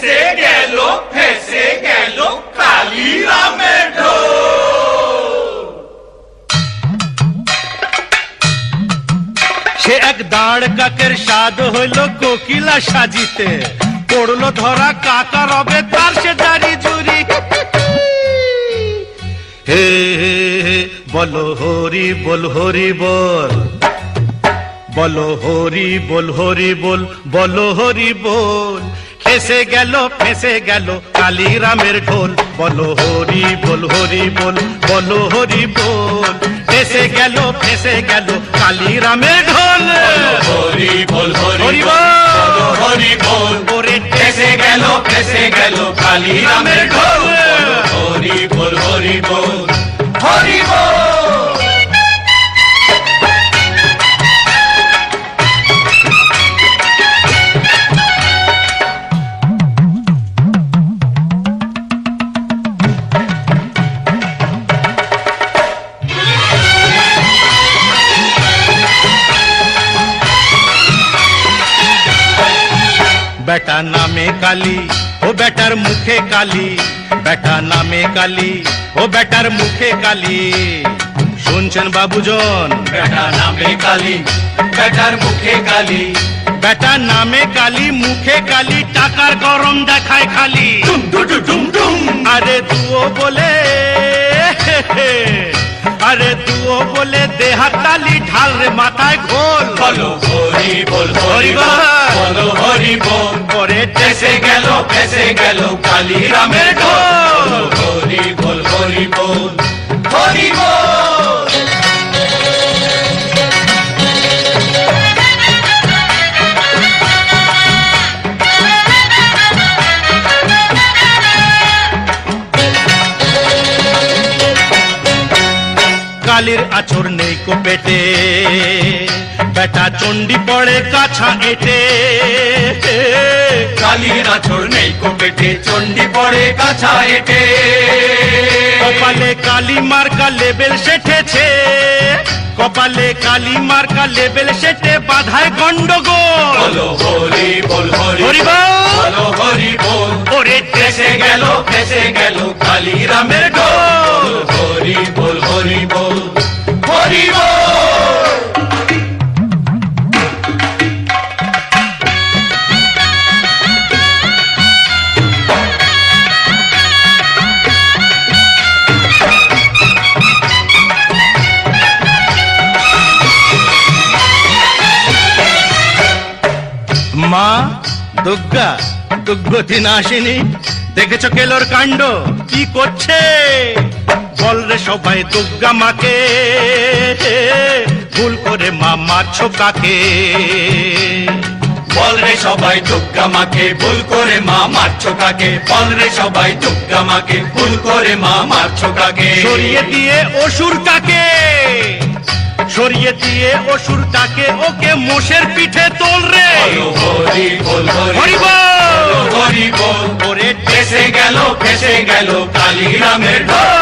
ফেসে গেল ফেসে গেল কালিরামের সে এক দাঁড় কাকের স্বাদ হইল কোকিলা সাজিতে। পড়ল ধরা কাকা রবে, তার সে দাড়ি হে হে, বলো হরি বল হরি বল। বলো হরি বল হরি বল, বলো হরি বল। ফেসে গেল ফেসে গেল কালিরামের ঢোল। বলো হরি বল হরি বল বলো হরি বল। ফেসে গেল ফেসে গেল কালিরামের ঢোল। হরি বল হরি বল হরি বল। ওরে ফেসে গেল ফেসে গেল কালিরামের ঢোল। হরি বল হরি বল। বেটা নামে কালি ও বেটার মুখে কালি। বেটা নামে কালি ও বেটার মুখে কালি। শুনছেন বাবুজন? বেটা নামে কালি বেটার মুখে কালি। বেটা নামে কালি মুখে কালি টাকার গরম দেখায় খালি। আরে তুও বলে আরে তুও বলে দেহাতালি ঢাল রে মাথায় খোল। বলো হরি বল হরি বল হরি বল। পরে ফেসে গেল ফেসে গেল কালিরামের ঢোল। হরি বল হরি কালির আচর নেই কো পেটে। বেটা চণ্ডী পড়ে কাছা এটে। কালির আছর নেই কো পেটে চণ্ডী পড়ে কাছা এটে। কপালে কালি মার্কা লেবেল সেঠেছে কপালে কালি মার্কা লেবেল সেটে বাধায় গন্ডগোল। হরি বল হরি হরি বল। হরি বল। ওরে ফেসে গেল ফেসে গেল কালিরামের ঢোল। হরি বল হরি বল। হরি বল মা দুর্গা দুর্গতি নাসিনী দেখেছ কেলোর কাণ্ড? কি করছে? বল রে সবাই দুর্গা মাকে। ভুল করে মা মারছো কাকে বল রে সবাই দুর্গা মাকে ভুল করে মা মারছো কাকে বল রে সবাই দুর্গা মাকে ভুল করে মা মারছো কাকে সরিয়ে দিয়ে অসুর কাকে সরিয়ে দিয়ে অসুর কাকে ওকে মোষের পিঠে তোল রে। হরি বল হরি বল। হরি বল। ওরে ফেসে গেল ফেসে গেল কালিরামের ঢোল। বলো হরি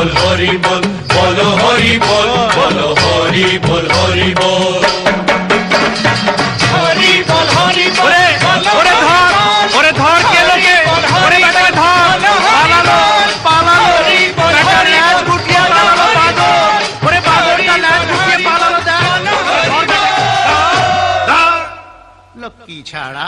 বল হরি বল বলো হরি বল বলো হরি বল হরি বল হরি বল হরি বল ওরে ওরে ধর ওরে ধর কে লোকে ওরে বেটাকে ধর পালালো পালালো বেটার ল্যাজ গুটিয়ে পালালো বাদর ওরে বাদরটা ল্যাজ গুটিয়ে পালালো দেখ ধর বেটাকে। ধর। লক্ষ্মী ছাড়া